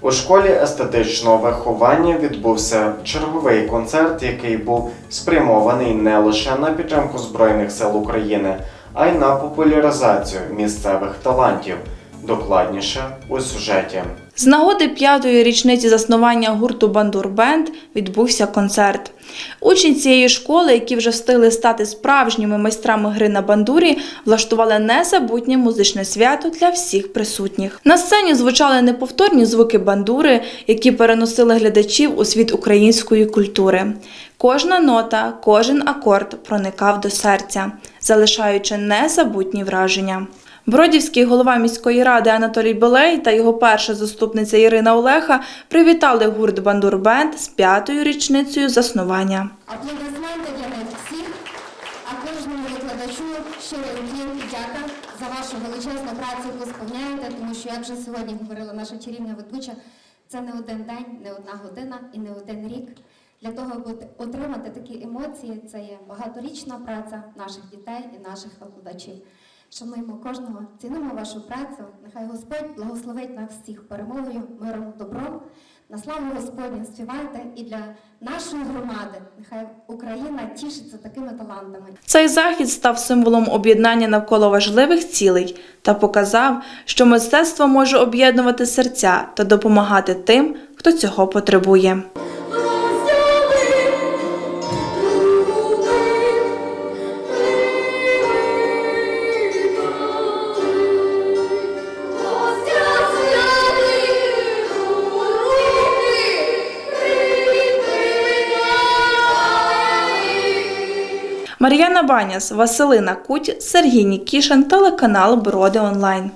У школі естетичного виховання відбувся черговий концерт, який був спрямований не лише на підтримку Збройних сил України, а й на популяризацію місцевих талантів. Докладніше у сюжеті. З нагоди п'ятої річниці заснування гурту Бандур Бенд відбувся концерт. Учні цієї школи, які вже встигли стати справжніми майстрами гри на бандурі, влаштували незабутнє музичне свято для всіх присутніх. На сцені звучали неповторні звуки бандури, які переносили глядачів у світ української культури. Кожна нота, кожен акорд проникав до серця, залишаючи незабутні враження. Бродівський голова міської ради Анатолій Белей та його перша заступниця Ірина Олеха привітали гурт Бандур Бенд з п'ятою річницею заснування. Аплодисменти для них всіх, а кожному викладачу щиро дяка за вашу величезну працю, яку сповняєте, тому що, як вже сьогодні говорила наша чарівна ведуча, це не один день, не одна година і не один рік. Для того, аби отримати такі емоції, це є багаторічна праця наших дітей і наших викладачів. Шануємо кожного, цінуємо вашу працю. Нехай Господь благословить нас всіх перемогою, миром, добром. На славу Господню співайте і для нашої громади. Нехай Україна тішиться такими талантами. Цей захід став символом об'єднання навколо важливих цілей та показав, що мистецтво може об'єднувати серця та допомагати тим, хто цього потребує. Мар'яна Баняс, Василина Куть, Сергій Нікішин, телеканал Броди Онлайн.